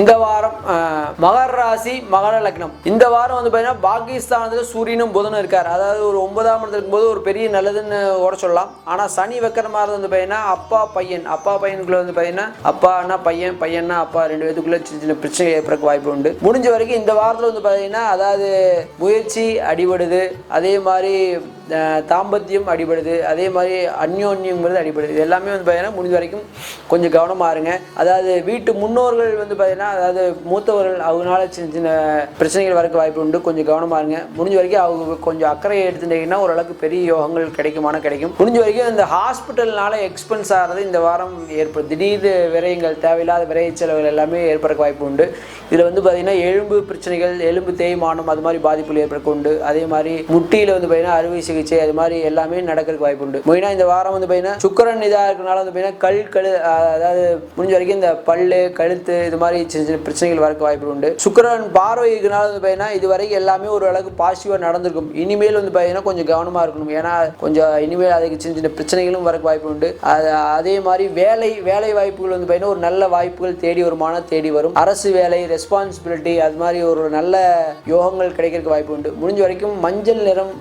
இந்த வாரம் மகர ராசி மகர லக்னம். இந்த வாரம் வந்து பார்த்தீங்கன்னா பாகிஸ்தானத்தில் சூரியனும் புதனும் இருக்கார். அதாவது ஒரு ஒன்பதாம் இடத்துல இருக்கும்போது ஒரு பெரிய நல்லதுன்னு ஓட சொல்லலாம். ஆனால் சனி வைக்கிற மாதிரி வந்து பார்த்தீங்கன்னா அப்பா பையன். அப்பா பையனுக்குள்ள வந்து பார்த்தீங்கன்னா அப்பானா பையன் பையன்னா அப்பா ரெண்டு பேத்துக்குள்ள சின்ன சின்ன பிரச்சனை ஏற்பட வாய்ப்பு உண்டு. முடிஞ்ச வரைக்கும் இந்த வாரத்தில் வந்து பார்த்தீங்கன்னா அதாவது முயற்சி அடிபடுது. அதே மாதிரி தாம்பத்தியம் அடிபடுது. அதே மாதிரி அந்யோன்யங்கிறது அடிபடுது. இது எல்லாமே வந்து பார்த்திங்கன்னா முடிஞ்ச வரைக்கும் கொஞ்சம் கவனமாக இருங்க. அதாவது வீட்டு முன்னோர்கள் வந்து பார்த்திங்கன்னா அதாவது மூத்தவர்கள் அவங்களால சின்ன சின்ன பிரச்சனைகள் வரக்கு வாய்ப்பு உண்டு. கொஞ்சம் கவனமாக இருங்க. முடிஞ்ச வரைக்கும் அவங்க கொஞ்சம் அக்கறையை எடுத்துட்டீங்கன்னா ஓரளவுக்கு பெரிய யோகங்கள் கிடைக்குமான கிடைக்கும். முடிஞ்ச வரைக்கும் இந்த ஹாஸ்பிட்டல்னால எக்ஸ்பென்ஸ் ஆகிறது இந்த வாரம் ஏற்படும் திடீர் விரயங்கள் தேவையில்லாத விரைய செலவுகள் எல்லாமே ஏற்படுறக்கு வாய்ப்பு உண்டு. இதில் வந்து பார்த்திங்கன்னா எலும்பு பிரச்சனைகள் எலும்பு தேய்மானம் அது மாதிரி பாதிப்புகள் ஏற்படுறக்கு உண்டு. அதே மாதிரி முட்டியில் வந்து பார்த்தீங்கன்னா அறுவை சிகிச்சை அது மாதிரி எல்லாமே நடக்கிறதுக்கு வாய்ப்பு உண்டு. மெயினாக இந்த வாரம் வந்து பார்த்தீங்கன்னா சுக்கரன் இதாக இருக்கிறனால வந்து பார்த்தீங்கன்னா கல் கழு அதாவது முடிஞ்ச வரைக்கும் இந்த பல்லு கழுத்து இது மாதிரி சின்ன சின்ன பிரச்சனைகள் வரக்கு வாய்ப்பு உண்டு. சுக்கரன் பார்வை இருக்கிறனால வந்து பார்த்தீங்கன்னா இது வரைக்கும் எல்லாமே ஒரு அளவுக்கு பாசிட்டிவாக நடந்திருக்கும். இனிமேல் வந்து பார்த்தீங்கன்னா கொஞ்சம் கவனமாக இருக்கணும். ஏன்னா கொஞ்சம் இனிமேல் அதுக்கு சின்ன சின்ன பிரச்சனைகளும் வரக்கு வாய்ப்பு உண்டு. அதே மாதிரி வேலை வேலை வாய்ப்புகள் வந்து பார்த்தீங்கன்னா ஒரு நல்ல வாய்ப்புகள் தேடி வருமானம் தேடி வரும். அரசு வேலை ரெஸ்பான்சிபிலிட்டி அது மாதிரி ஒரு நல்ல யோகங்கள் கிடைக்கிறதுக்கு வாய்ப்பு உண்டு. முடிஞ்ச வரைக்கும் மஞ்சள் நிறம்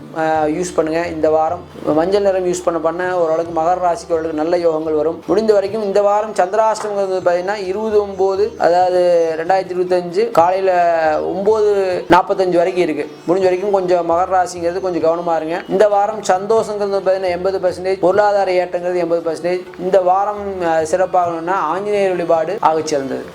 யூஸ் பண்ணுங்க. இந்த வாரம் மஞ்சள் நிறம் யூஸ் பண்ண பண்ண ஓரளவுக்கு மகர ராசிக்கு ஓரளவுக்கு நல்ல யோகங்கள் வரும். முடிந்த வரைக்கும் இந்த வாரம் சந்திராஷ்டமம் பார்த்தீங்கன்னா இருபது ஒம்பது அதாவது ரெண்டாயிரத்தி இருபத்தஞ்சு காலையில் ஒம்பது நாற்பத்தஞ்சு வரைக்கும் இருக்குது முடிஞ்ச வரைக்கும் கொஞ்சம் மகர ராசிங்கிறது கொஞ்சம் கவனமாக இருங்க. இந்த வாரம் சந்தோஷங்கிறது பார்த்தீங்கன்னா எண்பது பர்சன்டேஜ் பொருளாதார ஏற்றங்கிறது எண்பது பர்சன்டேஜ் இந்த வாரம் சிறப்பாகணும்னா ஆஞ்சநேயர் வழிபாடு ஆகச் சிறந்தது.